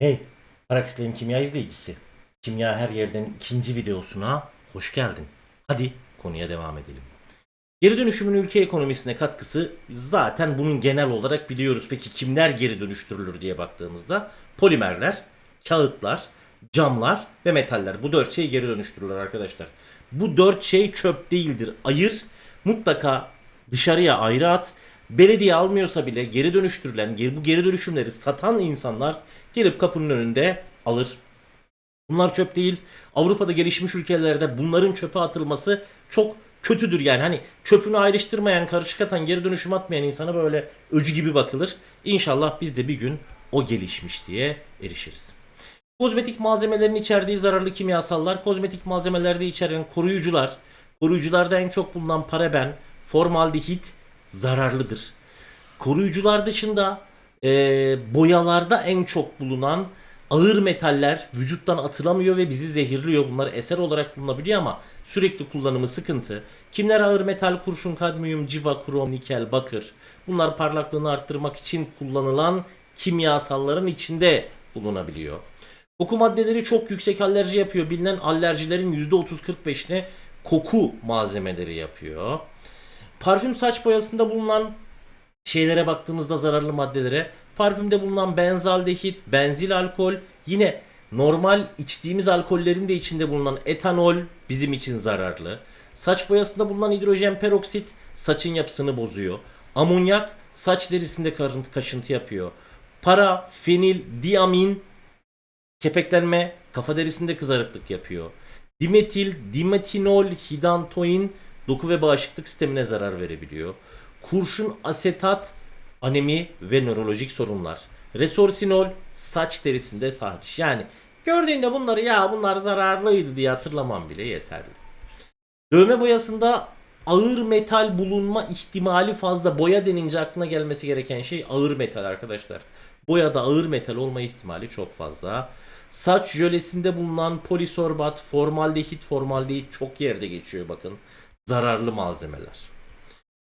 Hey, Parax'lerin kimya izleyicisi. Kimya her yerden ikinci videosuna hoş geldin. Hadi konuya devam edelim. Geri dönüşümün ülke ekonomisine katkısı zaten bunun genel olarak biliyoruz. Peki kimler geri dönüştürülür diye baktığımızda polimerler, kağıtlar, camlar ve metaller. Bu dört şey geri dönüştürülür arkadaşlar. Bu dört şey çöp değildir. Ayır, mutlaka dışarıya ayrı at. Belediye almıyorsa bile geri dönüştürülen, bu geri dönüşümleri satan insanlar gelip kapının önünde alır. Bunlar çöp değil. Avrupa'da gelişmiş ülkelerde bunların çöpe atılması çok kötüdür yani. Hani çöpünü ayrıştırmayan, karışık atan, geri dönüşüm atmayan insana böyle öcü gibi bakılır. İnşallah biz de bir gün o gelişmişliğe erişiriz. Kozmetik malzemelerin içerdiği zararlı kimyasallar, kozmetik malzemelerde içeren koruyucular, koruyucularda en çok bulunan paraben, formaldehit zararlıdır. Koruyucular dışında eee, boyalarda en çok bulunan ağır metaller vücuttan atılamıyor ve bizi zehirliyor. Bunlar eser olarak bulunabiliyor ama sürekli kullanımı sıkıntı. Kimler ağır metal, kurşun, kadmiyum, civa, krom, nikel, bakır. Bunlar parlaklığını arttırmak için kullanılan kimyasalların içinde bulunabiliyor. Koku maddeleri çok yüksek alerji yapıyor. Bilinen alerjilerin %30-45'ine koku malzemeleri yapıyor. Parfüm saç boyasında bulunan şeylere baktığımızda zararlı maddelere parfümde bulunan benzaldehit, benzil alkol yine normal içtiğimiz alkollerin de içinde bulunan etanol bizim için zararlı. Saç boyasında bulunan hidrojen peroksit saçın yapısını bozuyor. Amonyak saç derisinde kaşıntı yapıyor. Para, fenil, diamin kepeklenme, kafa derisinde kızarıklık yapıyor. Dimetil, dimetinol, hidantoin doku ve bağışıklık sistemine zarar verebiliyor. Kurşun asetat, anemi ve nörolojik sorunlar. Resorsinol, saç derisinde sarış. Yani gördüğünde bunları ya bunlar zararlıydı diye hatırlamam bile yeterli. Dövme boyasında ağır metal bulunma ihtimali fazla. Boya denince aklına gelmesi gereken şey ağır metal arkadaşlar. Boyada ağır metal olma ihtimali çok fazla. Saç jölesinde bulunan polisorbat, formaldehit, formaldehit çok yerde geçiyor bakın. Zararlı malzemeler.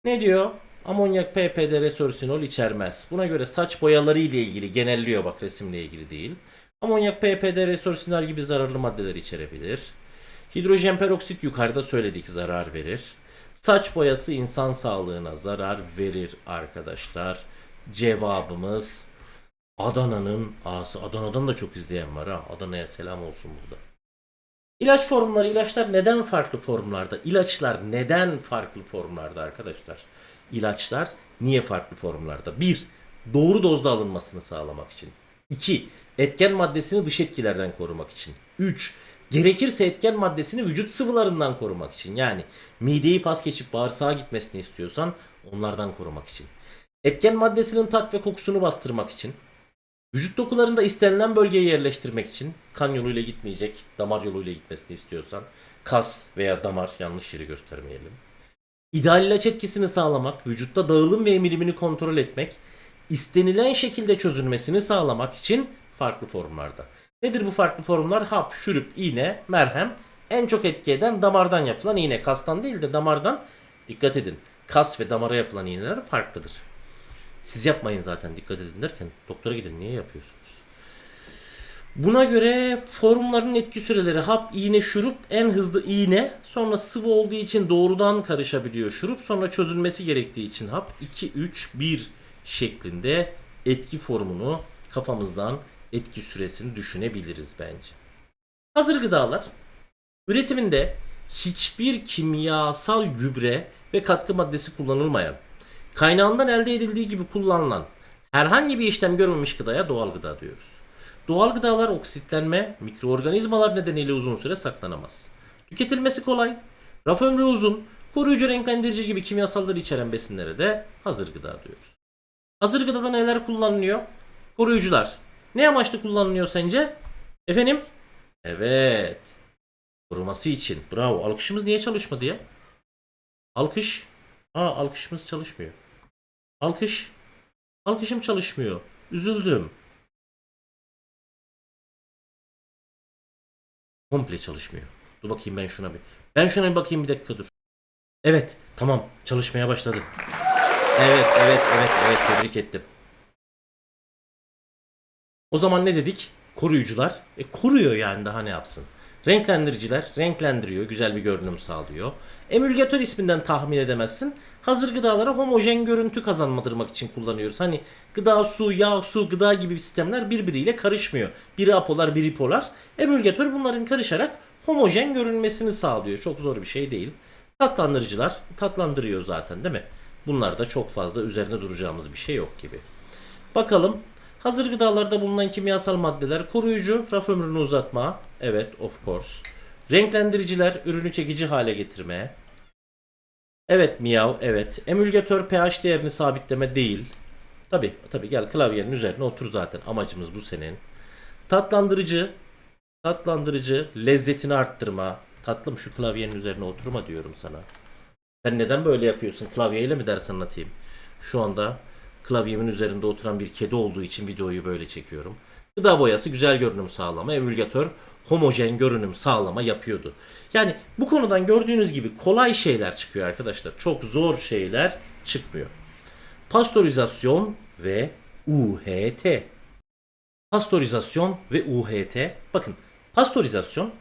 Ne diyor? Amonyak, PPD, resorsinol içermez. Buna göre saç boyaları ile ilgili genelliyor bak resimle ilgili değil. Amonyak, PPD, resorsinol gibi zararlı maddeler içerebilir. Hidrojen peroksit yukarıda söyledik zarar verir. Saç boyası insan sağlığına zarar verir arkadaşlar. Cevabımız Adana'nın ağası. Adana'dan da çok izleyen var ha. Adana'ya selam olsun burada. İlaç formları, ilaçlar neden farklı formlarda? İlaçlar neden farklı formlarda arkadaşlar? İlaçlar niye farklı formlarda? 1. Doğru dozda alınmasını sağlamak için. 2. Etken maddesini dış etkilerden korumak için. 3. Gerekirse etken maddesini vücut sıvılarından korumak için. Yani mideyi pas geçip bağırsağa gitmesini istiyorsan onlardan korumak için. Etken maddesinin tat ve kokusunu bastırmak için. Vücut dokularında istenilen bölgeye yerleştirmek için kan yoluyla gitmeyecek, damar yoluyla gitmesini istiyorsan kas veya damar yanlış yeri göstermeyelim. İdeal ilaç etkisini sağlamak, vücutta dağılım ve emilimini kontrol etmek, istenilen şekilde çözülmesini sağlamak için farklı formlarda. Nedir bu farklı formlar? Hap, şurup, iğne, merhem. En çok etki eden damardan yapılan iğne. Kastan değil de damardan. Dikkat edin. Kas ve damara yapılan iğneler farklıdır. Siz yapmayın zaten dikkat edin derken doktora gidin niye yapıyorsunuz? Buna göre formların etki süreleri hap, iğne, şurup en hızlı iğne sonra sıvı olduğu için doğrudan karışabiliyor şurup sonra çözülmesi gerektiği için hap 2 3 1 şeklinde etki formunu kafamızdan etki süresini düşünebiliriz bence. Hazır gıdalar üretiminde hiçbir kimyasal gübre ve katkı maddesi kullanılmayan kaynağından elde edildiği gibi kullanılan herhangi bir işlem görmemiş gıdaya doğal gıda diyoruz. Doğal gıdalar oksitlenme, mikroorganizmalar nedeniyle uzun süre saklanamaz. Tüketilmesi kolay, raf ömrü uzun, koruyucu renklendirici gibi kimyasalları içeren besinlere de hazır gıda diyoruz. Hazır gıdada neler kullanılıyor? Koruyucular. Ne amaçlı kullanılıyor sence? Efendim? Evet. Koruması için. Bravo. Alkışımız niye çalışmadı ya? Alkış. Aa alkışımız çalışmıyor. Alkış. Alkışım çalışmıyor. Üzüldüm. Komple çalışmıyor. Dur bakayım ben şuna bir. Ben şuna bir bakayım bir dakika dur. Evet tamam çalışmaya başladı. Evet evet evet evet tebrik ettim. O zaman ne dedik? Koruyucular. E koruyor yani daha ne yapsın? Renklendiriciler renklendiriyor, güzel bir görünüm sağlıyor. Emülgatör isminden tahmin edemezsin. Hazır gıdalara homojen görüntü kazanmadırmak için kullanıyoruz. Hani gıda, su, yağ, su, gıda gibi sistemler birbiriyle karışmıyor. Biri apolar, biri polar. Emülgatör bunların karışarak homojen görünmesini sağlıyor. Çok zor bir şey değil. Tatlandırıcılar tatlandırıyor zaten değil mi? Bunlar da çok fazla üzerine duracağımız bir şey yok gibi. Bakalım. Hazır gıdalarda bulunan kimyasal maddeler koruyucu, raf ömrünü uzatma. Evet, of course. Renklendiriciler ürünü çekici hale getirme. Evet miyav, evet. Emülgatör pH değerini sabitleme değil. Tabi, tabi gel klavyenin üzerine otur zaten. Amacımız bu senin. Tatlandırıcı, tatlandırıcı, lezzetini arttırma. Tatlım şu klavyenin üzerine oturma diyorum sana. Sen neden böyle yapıyorsun? Klavyeyle mi ders anlatayım? Şu anda klavyemin üzerinde oturan bir kedi olduğu için videoyu böyle çekiyorum. Gıda boyası güzel görünüm sağlama, emülgatör homojen görünüm sağlama yapıyordu. Yani bu konudan gördüğünüz gibi kolay şeyler çıkıyor arkadaşlar. Çok zor şeyler çıkmıyor. Pastörizasyon ve UHT. Pastörizasyon ve UHT. Bakın pastörizasyon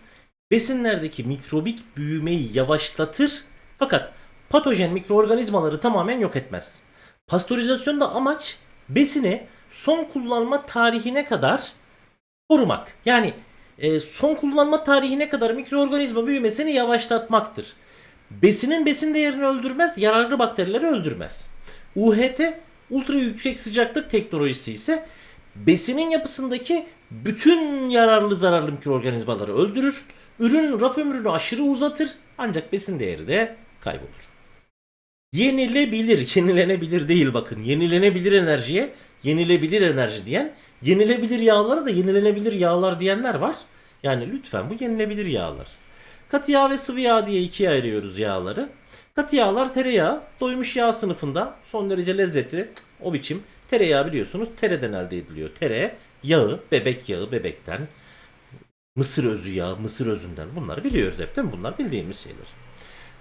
besinlerdeki mikrobik büyümeyi yavaşlatır fakat patojen mikroorganizmaları tamamen yok etmez. Pastörizasyonda amaç besini son kullanma tarihine kadar korumak. Yani e, son kullanma tarihine kadar mikroorganizma büyümesini yavaşlatmaktır. Besinin besin değerini öldürmez, yararlı bakterileri öldürmez. UHT ultra yüksek sıcaklık teknolojisi ise besinin yapısındaki bütün yararlı zararlı mikroorganizmaları öldürür. Ürün raf ömrünü aşırı uzatır ancak besin değeri de kaybolur. Yenilebilir, yenilenebilir değil bakın. Yenilenebilir enerjiye yenilebilir enerji diyen, yenilebilir yağlara da yenilenebilir yağlar diyenler var. Yani lütfen bu yenilebilir yağlar. Katı yağ ve sıvı yağ diye ikiye ayırıyoruz yağları. Katı yağlar tereyağı, doymuş yağ sınıfında son derece lezzetli o biçim. Tereyağı biliyorsunuz tereden elde ediliyor. Tere, yağı, bebek yağı bebekten, mısır özü yağı, mısır özünden bunları biliyoruz hep değil mi? Bunlar bildiğimiz şeyler.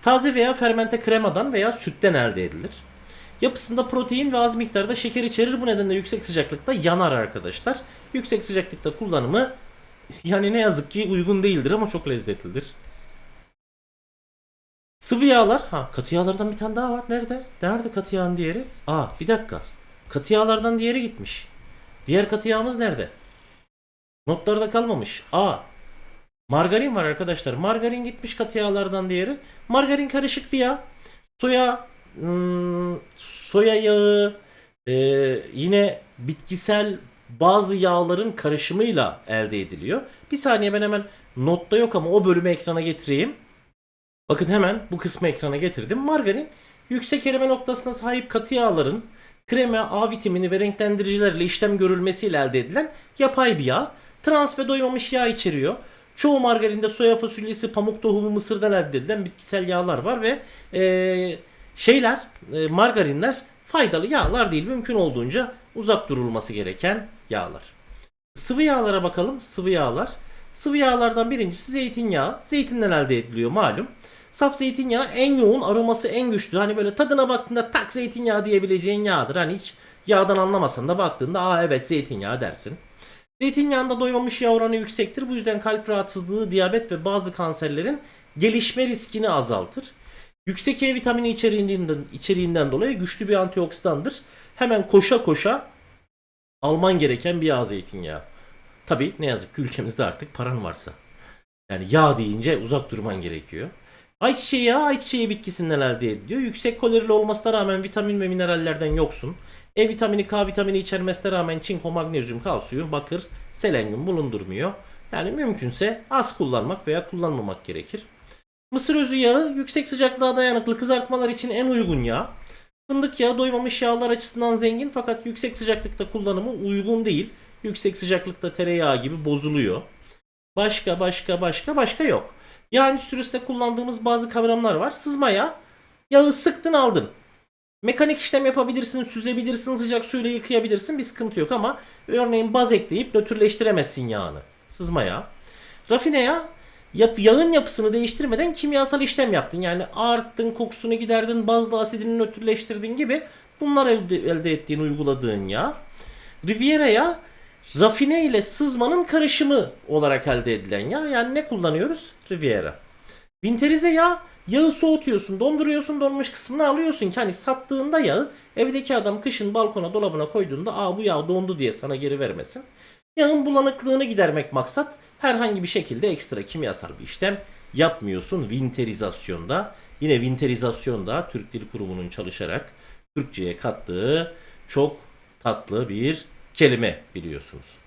Taze veya fermente kremadan veya sütten elde edilir. Yapısında protein ve az miktarda şeker içerir. Bu nedenle yüksek sıcaklıkta yanar arkadaşlar. Yüksek sıcaklıkta kullanımı yani ne yazık ki uygun değildir ama çok lezzetlidir. Sıvı yağlar. Ha katı yağlardan bir tane daha var. Nerede? Nerede katı yağın diğeri? Aa bir dakika. Katı yağlardan diğeri gitmiş. Diğer katı yağımız nerede? Notlarda kalmamış. Aa Margarin var arkadaşlar. Margarin gitmiş katı yağlardan diğeri. Margarin karışık bir yağ. Soya hmm, soya yağı e, yine bitkisel bazı yağların karışımıyla elde ediliyor. Bir saniye ben hemen notta yok ama o bölümü ekrana getireyim. Bakın hemen bu kısmı ekrana getirdim. Margarin yüksek erime noktasına sahip katı yağların krema, A vitamini ve renklendiricilerle işlem görülmesiyle elde edilen yapay bir yağ. Trans ve doymamış yağ içeriyor. Çoğu margarinde soya fasulyesi, pamuk tohumu, mısırdan elde edilen bitkisel yağlar var ve e, şeyler, e, margarinler faydalı yağlar değil. Mümkün olduğunca uzak durulması gereken yağlar. Sıvı yağlara bakalım. Sıvı yağlar. Sıvı yağlardan birincisi zeytinyağı. Zeytinden elde ediliyor malum. Saf zeytinyağı en yoğun, aroması en güçlü. Hani böyle tadına baktığında tak zeytinyağı diyebileceğin yağdır. Hani hiç yağdan anlamasan da baktığında aa evet zeytinyağı dersin. Zeytinyağında doymamış yağ oranı yüksektir. Bu yüzden kalp rahatsızlığı, diyabet ve bazı kanserlerin gelişme riskini azaltır. Yüksek E vitamini içeriğinden, içeriğinden dolayı güçlü bir antioksidandır. Hemen koşa koşa alman gereken bir yağ zeytinyağı. Tabi ne yazık ki ülkemizde artık paran varsa. Yani yağ deyince uzak durman gerekiyor. Ayçiçeği yağı ayçiçeği bitkisinden elde ediliyor. Yüksek kalorili olmasına rağmen vitamin ve minerallerden yoksun. E vitamini, K vitamini içermesine rağmen çinko, magnezyum, kalsiyum, bakır, selenyum bulundurmuyor. Yani mümkünse az kullanmak veya kullanmamak gerekir. Mısır özü yağı yüksek sıcaklığa dayanıklı kızartmalar için en uygun yağ. Fındık yağı doymamış yağlar açısından zengin fakat yüksek sıcaklıkta kullanımı uygun değil. Yüksek sıcaklıkta tereyağı gibi bozuluyor. Başka başka başka başka yok. Yağ endüstrisinde kullandığımız bazı kavramlar var. Sızma yağı. Yağı sıktın aldın. Mekanik işlem yapabilirsin, süzebilirsin, sıcak suyla yıkayabilirsin bir sıkıntı yok ama örneğin baz ekleyip nötrleştiremezsin yağını. Sızma yağı. Rafine yağ yap, yağın yapısını değiştirmeden kimyasal işlem yaptın. Yani ağarttın, kokusunu giderdin, bazlı asidini nötrleştirdin gibi bunlar elde, elde ettiğin, uyguladığın yağ. Riviera yağı rafine ile sızmanın karışımı olarak elde edilen yağ. Yani ne kullanıyoruz? Riviera. Winterize yağ yağı soğutuyorsun, donduruyorsun, donmuş kısmını alıyorsun ki hani sattığında yağı evdeki adam kışın balkona dolabına koyduğunda aa bu yağ dondu diye sana geri vermesin. Yağın bulanıklığını gidermek maksat herhangi bir şekilde ekstra kimyasal bir işlem yapmıyorsun winterizasyonda. Yine winterizasyonda Türk Dil Kurumu'nun çalışarak Türkçe'ye kattığı çok tatlı bir kelime biliyorsunuz.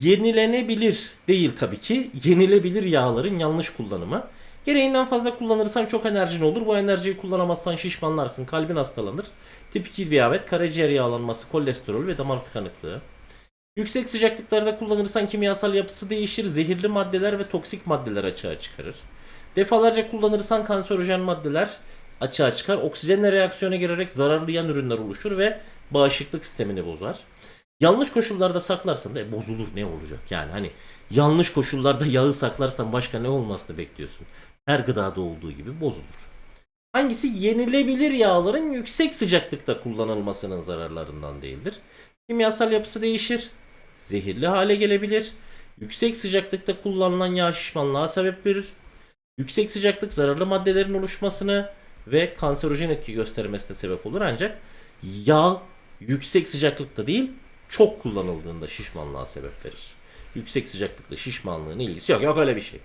Yenilenebilir değil tabii ki. Yenilebilir yağların yanlış kullanımı. Gereğinden fazla kullanırsan çok enerjin olur. Bu enerjiyi kullanamazsan şişmanlarsın, kalbin hastalanır. Tip 2 diyabet, karaciğer yağlanması, kolesterol ve damar tıkanıklığı. Yüksek sıcaklıklarda kullanırsan kimyasal yapısı değişir, zehirli maddeler ve toksik maddeler açığa çıkarır. Defalarca kullanırsan kanserojen maddeler açığa çıkar. Oksijenle reaksiyona girerek zararlı yan ürünler oluşur ve bağışıklık sistemini bozar. Yanlış koşullarda saklarsan da e, bozulur ne olacak? Yani hani yanlış koşullarda yağı saklarsan başka ne olmasını bekliyorsun? Her gıdada olduğu gibi bozulur. Hangisi yenilebilir yağların yüksek sıcaklıkta kullanılmasının zararlarından değildir? Kimyasal yapısı değişir. Zehirli hale gelebilir. Yüksek sıcaklıkta kullanılan yağ şişmanlığa sebep verir. Yüksek sıcaklık zararlı maddelerin oluşmasını ve kanserojen etki göstermesine sebep olur ancak yağ yüksek sıcaklıkta değil çok kullanıldığında şişmanlığa sebep verir. Yüksek sıcaklıkla şişmanlığın ilgisi yok. Yok öyle bir şey.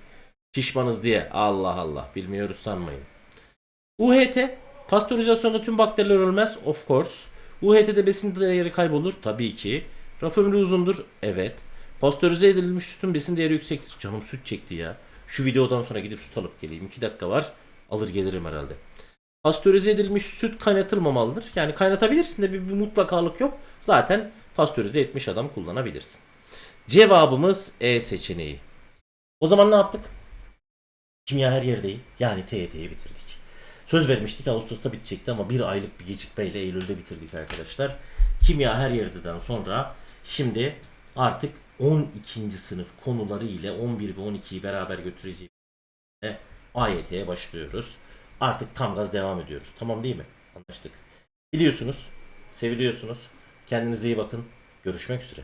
Şişmanız diye Allah Allah bilmiyoruz sanmayın. UHT pastörizasyonda tüm bakteriler ölmez of course. UHT'de besin değeri kaybolur tabii ki. Raf ömrü uzundur evet. Pastörize edilmiş sütün besin değeri yüksektir. Canım süt çekti ya. Şu videodan sonra gidip süt alıp geleyim. 2 dakika var. Alır gelirim herhalde. Pastörize edilmiş süt kaynatılmamalıdır. Yani kaynatabilirsin de bir, bir mutlakalık yok. Zaten pastörize etmiş adam kullanabilirsin. Cevabımız E seçeneği. O zaman ne yaptık? Kimya her yerdeyim. Yani TYT'yi bitirdik. Söz vermiştik Ağustos'ta bitecekti ama bir aylık bir gecikmeyle Eylül'de bitirdik arkadaşlar. Kimya her yerdeden sonra şimdi artık 12. sınıf konuları ile 11 ve 12'yi beraber götüreceğiz. AYT'ye başlıyoruz. Artık tam gaz devam ediyoruz. Tamam değil mi? Anlaştık. Biliyorsunuz, seviliyorsunuz. Kendinize iyi bakın. Görüşmek üzere.